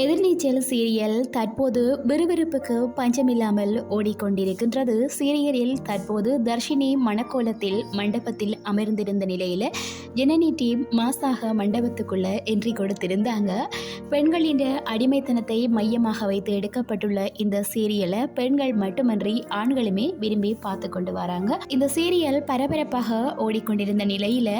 எதிர்நீச்சல் serial தற்போது விறுவிறுப்புக்கு பஞ்சமில்லாமல் ஓடிக்கொண்டிருக்கின்றது. சீரியலில் தற்போது தர்ஷினி மணக்கோலத்தில் மண்டபத்தில் அமர்ந்திருந்த நிலையில் ஜனனி டீம் மாசாக மண்டபத்துக்குள்ள என்ட்ரி கொடுத்திருந்தாங்க. பெண்களின் அடிமைத்தனத்தை மையமாக வைத்து எடுக்கப்பட்டுள்ள இந்த சீரியலை பெண்கள் மட்டுமன்றி ஆண்களுமே விரும்பி பார்த்து கொண்டு வராங்க. இந்த சீரியல் பரபரப்பாக ஓடிக்கொண்டிருந்த நிலையில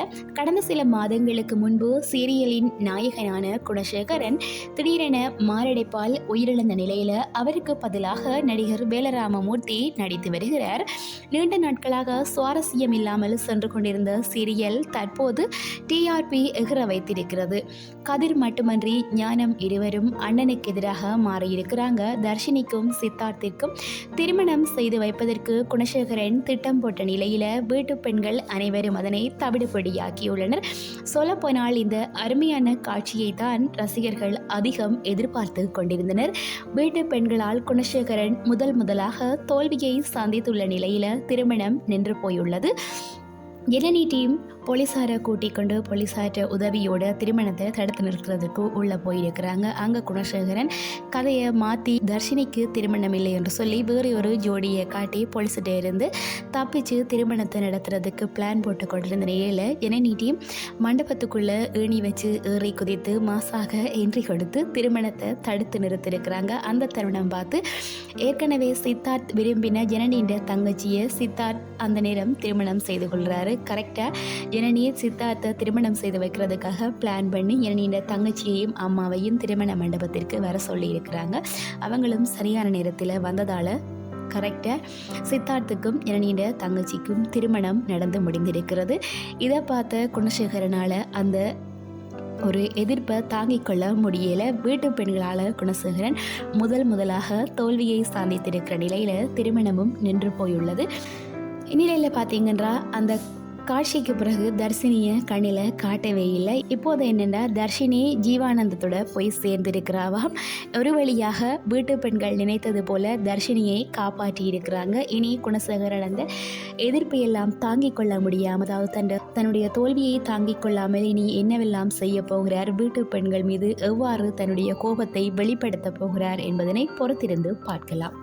கடந்த சில மாதங்களுக்கு முன்பு சீரியலின் நாயகனான குணசேகரன் திடீரென மாரடைப்பால் உயிரிழந்த நிலையில அவருக்கு பதிலாக நடிகர் வேலராமமூர்த்தி நடித்து வருகிறார். நீண்ட நாட்களாக சுவாரஸ்யம் இல்லாமல் சென்று கொண்டிருந்த சீரியல் தற்போது டிஆர்பி எகிற வைத்திருக்கிறது. கதிர் மட்டுமன்றி ஞானம் இருவரும் அண்ணனுக்கு எதிராக மாறியிருக்கிறாங்க. தர்ஷினிக்கும் சித்தார்த்திற்கும் திருமணம் செய்து வைப்பதற்கு குணசேகரன் திட்டம் போட்ட நிலையில வீட்டு பெண்கள் அனைவரும் அதனை தவிடுபடியாக்கியுள்ளனர். சொல்லப்போனால் இந்த அருமையான காட்சியை தான் ரசிகர்கள் அதிகம் எதிர்பார்த்து கொண்டிருந்தனர். வீட்டு பெண்களால் குணசேகரன் முதல் முதலாக தோல்வியை சந்தித்துள்ள நிலையில திருமணம் நின்று போயுள்ளது. இளநீ போலீஸாரை கூட்டிக் கொண்டு போலீஸார்ட்ட உதவியோட திருமணத்தை தடுத்து நிறுத்துறதுக்கு உள்ளே போயிருக்கிறாங்க. அங்கே குணசேகரன் கதையை மாற்றி தர்ஷினிக்கு திருமணம் இல்லை என்று சொல்லி வேறு ஒரு ஜோடியை காட்டி போலீஸ்கிட்ட இருந்து தப்பிச்சு திருமணத்தை நடத்துறதுக்கு பிளான் போட்டு கொண்டிருந்த நிலையில் இளநீ மண்டபத்துக்குள்ளே ஏணி வச்சு ஏறி குதித்து மாசாக என்ட்ரி கொடுத்து திருமணத்தை தடுத்து நிறுத்திருக்கிறாங்க அந்த தருணம் பார்த்து ஏற்கனவே சித்தார்த் விரும்பின ஜனனின்ற தங்கச்சியை சித்தார்த் அந்த நேரம் திருமணம் செய்து கொள்கிறாரு கரெக்டாக ஜனனியை சித்தார்த்தை திருமணம் செய்து வைக்கிறதுக்காக பிளான் பண்ணி ஜனனியோட தங்கச்சியையும் அம்மாவையும் திருமண மண்டபத்திற்கு வர சொல்லியிருக்கிறாங்க. அவங்களும் சரியான நேரத்தில் வந்ததால் கரெக்டாக சித்தார்த்துக்கும் ஜனனியோட தங்கச்சிக்கும் திருமணம் நடந்து முடிந்திருக்கிறது. இதை பார்த்த குணசேகரனால் அந்த ஒரு எதிர்ப்பை தாங்கிக் கொள்ள முடியலை. வீட்டு பெண்களால் குணசேகரன் முதல் முதலாக தோல்வியை சாந்தித்திருக்கிற நிலையில் திருமணமும் நின்று போயுள்ளது. இந்நிலையில் பார்த்தீங்கன்னா அந்த காட்சிக்கு பிறகு தர்ஷினியை கண்ணில் காட்டவே இல்லை. இப்போது என்னென்னா தர்ஷினி ஜீவானந்தத்தோட போய் சேர்ந்திருக்கிறாவாம் ஒரு வழியாக வீட்டு பெண்கள் நினைத்தது போல தர்ஷினியை காப்பாற்றி இருக்கிறாங்க. இனி குணசேகரன் அந்த எதிர்ப்பை எல்லாம் தாங்கிக் கொள்ள முடியாமல் அதாவது தன் தன்னுடைய தோல்வியை தாங்கிக் கொள்ளாமல் இனி என்னவெல்லாம் செய்ய போகிறார்? வீட்டு பெண்கள் மீது எவ்வாறு தன்னுடைய கோபத்தை வெளிப்படுத்த போகிறார் என்பதனை பொறுத்திருந்து பார்க்கலாம்.